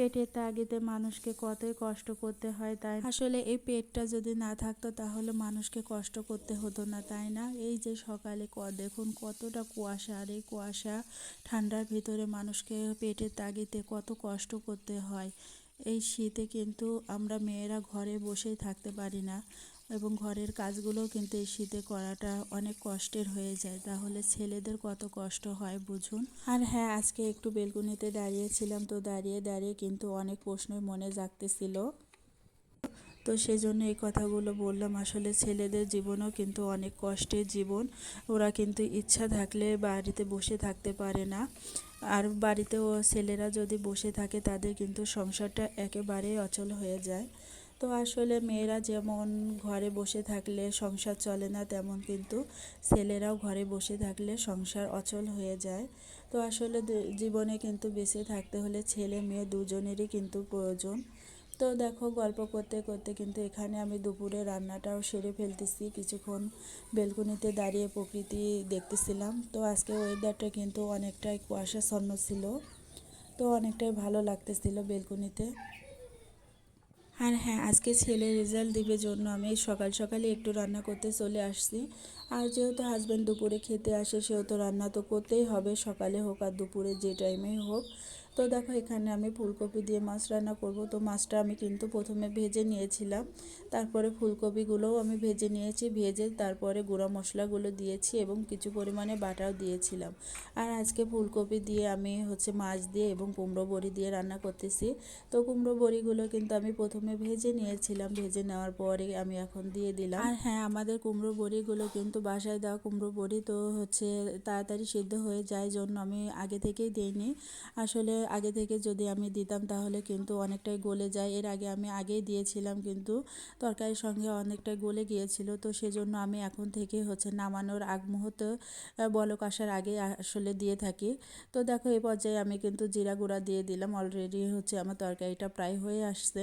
পেটের তাগিদে মানুষকে কতই কষ্ট করতে হয় তাই আসলে এই পেটটা যদি না থাকতো তাহলে মানুষকে কষ্ট করতে হতো না, তাই না? এই যে সকালে ক- দেখুন কতটা কুয়াশা, আর এই কুয়াশা ঠান্ডার ভিতরে মানুষকে পেটের তাগিতে কত কষ্ট করতে হয়। এই শীতে কিন্তু আমরা মেয়েরা ঘরে বসেই থাকতে পারি না। এবং ঘরের কাজগুলোও কিন্তু এই শীতে করাটা অনেক কষ্টের হয়ে যায়। তাহলে ছেলেদের কত কষ্ট হয় বুঝুন? আর হ্যাঁ আজকে একটু বেলকুনিতে দাঁড়িয়েছিলাম, তো দাঁড়িয়ে দাঁড়িয়ে কিন্তু অনেক প্রশ্নই মনে জাগতেছিল। তো সেই জন্য এই কথাগুলো বললাম, আসলে ছেলেদের জীবনও কিন্তু অনেক কষ্টের জীবন। ওরা কিন্তু ইচ্ছা থাকলে বাড়িতে বসে থাকতে পারে না। আর বাড়িতেও ছেলেরা যদি বসে থাকে, তাদের কিন্তু সংসারটা একেবারেই অচল হয়ে যায়। তো আসলে মেয়েরা যেমন ঘরে বসে থাকলে সংসার চলে না, তেমন কিন্তু ছেলেরাও ঘরে বসে থাকলে সংসার অচল হয়ে যায়। তো আসলে জীবনে কিন্তু বেঁচে থাকতে হলে ছেলে মেয়ে দুজনেরই কিন্তু প্রয়োজন। তো দেখো, গল্প করতে করতে কিন্তু এখানে আমি দুপুরে রান্নাটাও সেরে ফেলতেছি। কিছুক্ষণ বেলকুনিতে দাঁড়িয়ে প্রকৃতি দেখতেছিলাম। তো আজকে ওয়েদারটা কিন্তু অনেকটাই কুয়াশাচ্ছন্ন ছিল। তো অনেকটাই ভালো লাগতেছিল বেলকুনিতে। আর হ্যাঁ আজকে ছেলে রেজাল্ট দিবে জন্য আমি সকাল সকালে একটু রান্না করতে চলে আসছি। আর যেহেতু হাজব্যান্ড দুপুরে খেতে আসে, সেহেতু রান্না তো করতেই হবে। সকালে হোক আর দুপুরে যে টাইমেই হোক। তো দেখো, এখানে আমি ফুলকপি দিয়ে মাছ রান্না করব। তো মাছটা আমি কিন্তু প্রথমে ভেজে নিয়েছিলাম। তারপরে ফুলকপিগুলোও আমি ভেজে নিয়েছি, ভেজে তারপরে গুঁড়া মশলাগুলো দিয়েছি এবং কিছু পরিমাণে বাটাও দিয়েছিলাম। আর আজকে ফুলকপি দিয়ে আমি হচ্ছে মাছ দিয়ে এবং কুমড়ো বড়ি দিয়ে রান্না করতেছি। তো কুমড়ো বড়িগুলো কিন্তু আমি প্রথমে ভেজে নিয়েছিলাম, ভেজে নেওয়ার পরে আমি এখন দিয়ে দিলাম। আর হ্যাঁ আমাদের কুমড়ো বড়িগুলো কিন্তু বাসায় দেওয়া কুমড়ো বড়ি তো হচ্ছে তাড়াতাড়ি সিদ্ধ হয়ে যায় জন্য আমি আগে থেকেই দিইনি। আসলে আগে থেকে যদি আমি দিতাম তাহলে কিন্তু অনেকটাই গলে যায়। এর আগে আমি আগেই দিয়েছিলাম কিন্তু তরকারির সঙ্গে অনেকটাই গলে গিয়েছিল। তো সেজন্য আমি এখন থেকে হচ্ছে নামানোর আগ মুহূর্তে বলক আসার আগে আসলে দিয়ে থাকি। তো দেখো এই পর্যায়ে আমি কিন্তু জিরা গুঁড়া দিয়ে দিলাম। অলরেডি হচ্ছে আমার তরকারিটা প্রায় হয়ে আসছে।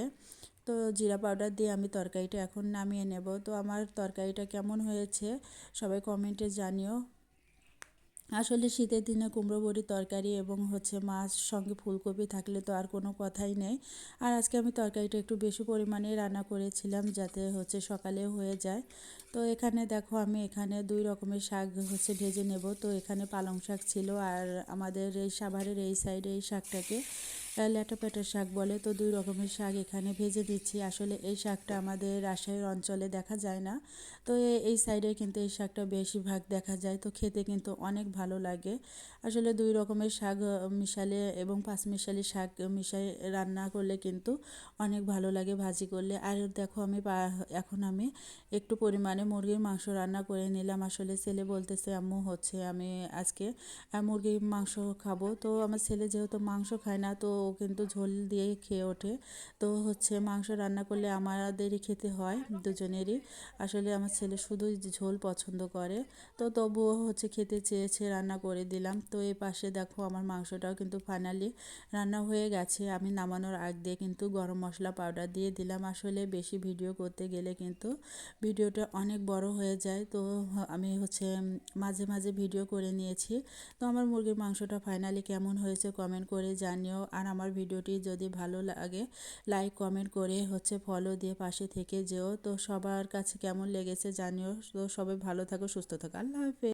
তো জিরা পাউডার দিয়ে আমি তরকারিটা এখন নামিয়ে নেব। তো আমার তরকারিটা কেমন হয়েছে সবাই কমেন্টে জানিও। আসলে শীতের দিনে কুমড়ো, বড়ি তরকারি এবং হচ্ছে মাছ সঙ্গে ফুলকপি থাকলে তো আর কোনো কথাই নেই। আর আজকে আমি তরকারিটা একটু বেশি পরিমাণে রান্না করেছিলাম যাতে হচ্ছে সকালে হয়ে যায়। তো এখানে দেখো আমি এখানে দুই রকমের শাক হচ্ছে ভেজে নেব। তো এখানে পালং শাক ছিল আর আমাদের এই সাভারের এই সাইডে এই শাকটাকে ল্যাটা প্যাটা শাক বলে? তো দুই রকমের শাক এখানে ভেজে দিচ্ছি। আসলে এই শাকটা আমাদের রাজশাহীর অঞ্চলে দেখা যায় না। তো এই সাইডে কিন্তু এই শাকটা বেশিরভাগ দেখা যায়। তো খেতে কিন্তু অনেক ভালো লাগে। আসলে দুই রকমের শাক মিশালে এবং পাঁচ মিশালি শাক মিশাই রান্না করলে কিন্তু অনেক ভালো লাগে ভাজি করলে। আর দেখো আমি এখন আমি একটু পরিমাণে মুরগির মাংস রান্না করে নিলাম। আসলে ছেলে বলতেছে, আম্মু, হচ্ছে আমি আজকে মুরগির মাংস খাব। তো আমার ছেলে যেহেতু মাংস খায় না, তো কিন্তু ঝোল দিয়েই খেয়ে ওঠে। তো হচ্ছে মাংস রান্না করলে আমাদেরই খেতে হয়, দুজনেরই। আসলে আমার ছেলে শুধুই ঝোল পছন্দ করে। তো তবুও হচ্ছে খেতে চেয়েছে, রান্না করে দিলাম। তো এই পাশে দেখো আমার মাংসটাও কিন্তু ফাইনালি রান্না হয়ে গেছে। আমি নামানোর আগ দিয়ে কিন্তু গরম মশলা পাউডার দিয়ে দিলাম। আসলে বেশি ভিডিও করতে গেলে কিন্তু ভিডিওটা অনেক বড় হয়ে যায়। তো আমি হচ্ছে মাঝে মাঝে ভিডিও করে নিয়েছি। তো আমার মুরগির মাংসটা ফাইনালি কেমন হয়েছে কমেন্ট করে জানিও। আর আমার ভিডিওটি যদি ভালো লাগে লাইক কমেন্ট করে হচ্ছে ফলো দিয়ে পাশে থেকে যেও। তো সবার কাছে কেমন লেগেছে জানিও। তো সবাই ভালো থাকো, সুস্থ থাকো। আল্লাহ হাফেজ।